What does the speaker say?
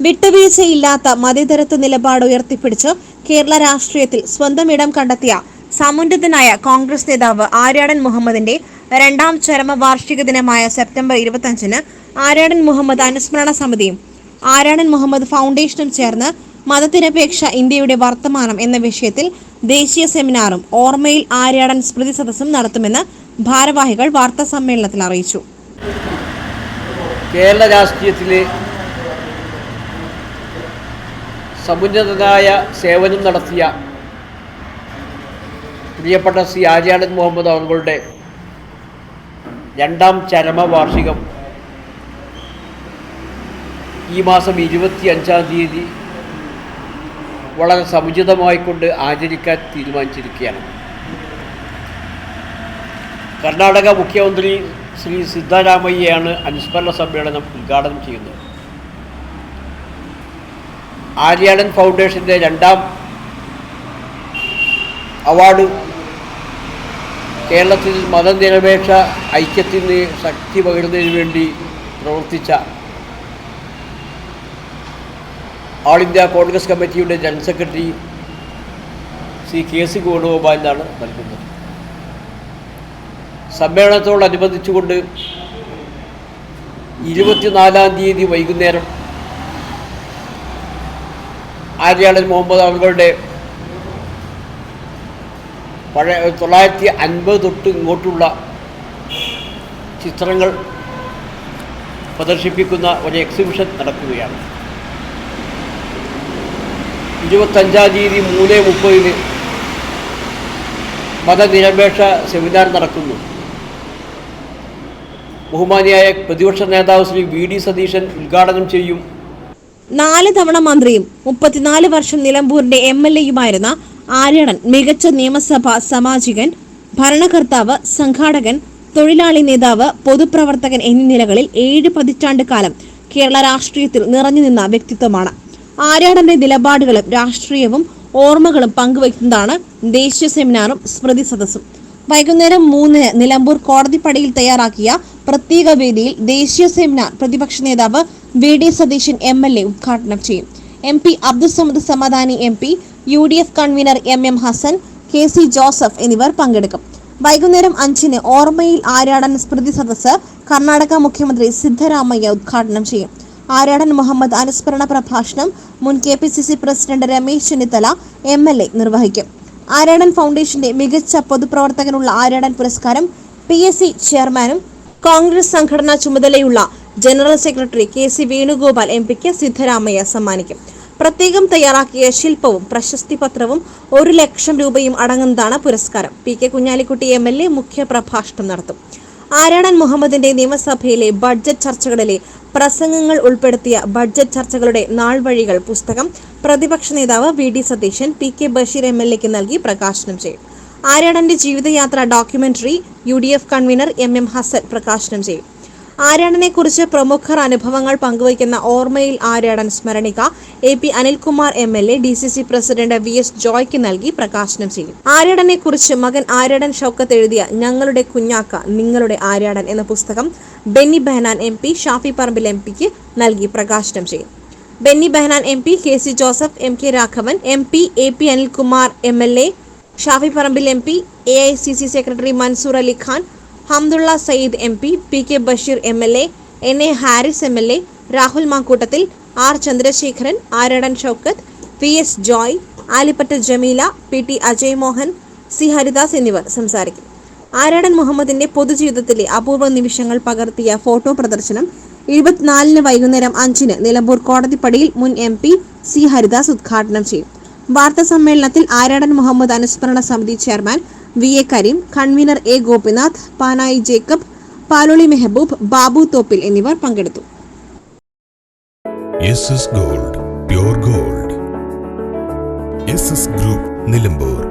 വിട്ടുവീഴ്ചയില്ലാത്ത മതേതരത്വ നിലപാട് ഉയർത്തിപ്പിടിച്ച് കേരള രാഷ്ട്രീയത്തിൽ സ്വന്തം ഇടം കണ്ടെത്തിയ സമുന്നതനായ കോൺഗ്രസ് നേതാവ് ആര്യാടൻ മുഹമ്മദിന്റെ രണ്ടാം ചരമ വാർഷിക ദിനമായ സെപ്റ്റംബർ ഇരുപത്തഞ്ചിന് ആര്യാടൻ മുഹമ്മദ് അനുസ്മരണ സമിതിയും ആര്യാടൻ മുഹമ്മദ് ഫൗണ്ടേഷനും ചേർന്ന് മതനിരപേക്ഷ ഇന്ത്യയുടെ വർത്തമാനം എന്ന വിഷയത്തിൽ ദേശീയ സെമിനാറും ഓർമ്മയിൽ ആര്യാടൻ സ്മൃതി സദസ്സും നടത്തുമെന്ന് ഭാരവാഹികൾ വാർത്താ സമ്മേളനത്തിൽ അറിയിച്ചു. കേരള രാഷ്ട്രീയത്തിലെ സമുന്നതനായ സേവനം നടത്തിയ പ്രിയപ്പെട്ട ശ്രീ ആര്യാടൻ മുഹമ്മദ് അവരുടെ രണ്ടാം ചരമവാർഷികം ഈ മാസം ഇരുപത്തി അഞ്ചാം തീയതി വളരെ സമുചിതമായിക്കൊണ്ട് ആചരിക്കാൻ തീരുമാനിച്ചിരിക്കുകയാണ്. കർണാടക മുഖ്യമന്ത്രി ശ്രീ സിദ്ധാരാമയ്യയാണ് അനുസ്മരണ സമ്മേളനം ഉദ്ഘാടനം ചെയ്യുന്നത്. ആര്യാടൻ ഫൗണ്ടേഷന്റെ രണ്ടാം അവാർഡ് കേരളത്തിൽ മതനിരപേക്ഷ ഐക്യത്തിന് ശക്തി പകരുന്നതിന് വേണ്ടി പ്രവർത്തിച്ച ഓൾ ഇന്ത്യ കോൺഗ്രസ് കമ്മിറ്റിയുടെ general secretary C K C വേണുഗോപാലിനാണ് നൽകുന്നത്. സമ്മേളനത്തോടനുബന്ധിച്ചുകൊണ്ട് ഇരുപത്തിനാലാം തീയതി വൈകുന്നേരം ആര്യാടൻ മുഹമ്മദ് അവരുടെ പഴയ തൊള്ളായിരത്തി അൻപത് തൊട്ട് ഇങ്ങോട്ടുള്ള ചിത്രങ്ങൾ പ്രദർശിപ്പിക്കുന്ന ഒരു എക്സിബിഷൻ നടക്കുകയാണ്. ഇരുപത്തഞ്ചാം തീയതി മൂന്ന് മുപ്പതിന് മതനിരപേക്ഷ സെമിനാർ നടക്കുന്നു. ബഹുമാനിയായ പ്രതിപക്ഷ നേതാവ് ശ്രീ വി ഡി സതീശൻ ഉദ്ഘാടനം ചെയ്യും. നാല് തവണ മന്ത്രിയും മുപ്പത്തിനാല് വർഷം നിലമ്പൂരിന്റെ എം എൽ എയുമായിരുന്ന ആര്യണൻ മികച്ച നിയമസഭാ സാമാജികൻ ഭരണകർത്താവ് സംഘാടകൻ തൊഴിലാളി നേതാവ് പൊതുപ്രവർത്തകൻ എന്നീ നിലകളിൽ ഏഴ് പതിറ്റാണ്ട് കാലം കേരള രാഷ്ട്രീയത്തിൽ നിറഞ്ഞു നിന്ന വ്യക്തിത്വമാണ്. ആര്യാടന്റെ നിലപാടുകളും രാഷ്ട്രീയവും ഓർമ്മകളും പങ്കുവയ്ക്കുന്നതാണ് ദേശീയ സെമിനാറും സ്മൃതി സദസ്സും. വൈകുന്നേരം മൂന്നിന് നിലമ്പൂർ കോടതിപ്പടിയിൽ തയ്യാറാക്കിയ പ്രത്യേക വേദിയിൽ ദേശീയ സെമിനാർ പ്രതിപക്ഷ നേതാവ് V D Satheesan M L A ഉദ്ഘാടനം ചെയ്യും. M P Abdul Samad Samadani M P U D F convener M M Hassan K C Joseph എന്നിവർ പങ്കെടുക്കും. വൈകുന്നേരം അഞ്ചിന് ഓർമ്മയിൽ ആരാടൻ സ്മൃതി സദസ്സ് കർണാടക മുഖ്യമന്ത്രി സിദ്ധരാമയ്യ ഉദ്ഘാടനം ചെയ്യും. ആരാടൻ മുഹമ്മദ് അനുസ്മരണ പ്രഭാഷണം മുൻ K P C C president Ramesh Chennithala M L A നിർവഹിക്കും. ആരാടൻ ഫൗണ്ടേഷന്റെ മികച്ച പൊതുപ്രവർത്തകനുള്ള ആരാടൻ പുരസ്കാരം പി എസ് സി ചെയർമാനും കോൺഗ്രസ് സംഘടനാ ചുമതലയുള്ള general secretary K C Venugopal M പിക്ക് സിദ്ധരാമയ്യ സമ്മാനിക്കും. പ്രത്യേകം തയ്യാറാക്കിയ ശില്പവും പ്രശസ്തി പത്രവും ഒരു ലക്ഷം രൂപയും അടങ്ങുന്നതാണ് പുരസ്കാരം. P K Kunhalikutty M L A മുഖ്യ പ്രഭാഷണം നടത്തും. ആരാടൻ മുഹമ്മദിന്റെ നിയമസഭയിലെ ബഡ്ജറ്റ് ചർച്ചകളിലെ പ്രസംഗങ്ങൾ ഉൾപ്പെടുത്തിയ ബഡ്ജറ്റ് ചർച്ചകളുടെ നാൾവഴികൾ പുസ്തകം പ്രതിപക്ഷ നേതാവ് V D Satheesan P K Basheer M L എക്ക് നൽകി പ്രകാശനം ചെയ്യും. ആരാടന്റെ ജീവിതയാത്ര documentary U D F convener M M Hassan പ്രകാശനം ചെയ്യും. ആര്യാടനെ കുറിച്ച് പ്രമുഖർ അനുഭവങ്ങൾ പങ്കുവയ്ക്കുന്ന ഓർമ്മയിൽ Aryadan സ്മരണിക? A P Anilkumar M L A D C C president V S ജോയ്ക്ക് നൽകി പ്രകാശനം ചെയ്യും. ആര്യാടനെ കുറിച്ച് മകൻ ആര്യാടൻ ഷൗക്കത്ത് എഴുതിയ ഞങ്ങളുടെ കുഞ്ഞാക്ക നിങ്ങളുടെ ആര്യാടൻ എന്ന പുസ്തകം Benny Behanan M P Shafi Parambil M പിക്ക് നൽകി പ്രകാശനം ചെയ്യും. Benny Behanan M P K C Joseph M K Raghavan M P A P Anilkumar M L A Shafi Parambil M P A I C C secretary Mansoor Ali Khan Hamdullah Sayeed M P P K Basheer M L A N A Harris M L A Rahul Mamkootathil R Chandrasekharan Aryadan Shoukath V S Joy Alippatta Jameela P T Ajay Mohan C Haridas എന്നിവർ സംസാരിക്കും. ആരാടൻ മുഹമ്മദിന്റെ പൊതുജീവിതത്തിലെ അപൂർവ നിമിഷങ്ങൾ പകർത്തിയ photo പ്രദർശനം ഇരുപത്തിനാലിന് വൈകുന്നേരം അഞ്ചിന് നിലമ്പൂർ കോടതിപ്പടിയിൽ മുൻ എം പി സി ഹരിദാസ് ഉദ്ഘാടനം ചെയ്യും. വാർത്താ സമ്മേളനത്തിൽ ആരാടൻ മുഹമ്മദ് അനുസ്മരണ സമിതി chairman V A Karim convener A Gopinath Panayi Jacob Paloli Mehboob Babu Thoppil എന്നിവർ പങ്കെടുത്തു. Gold pure gold. Group Nilambur.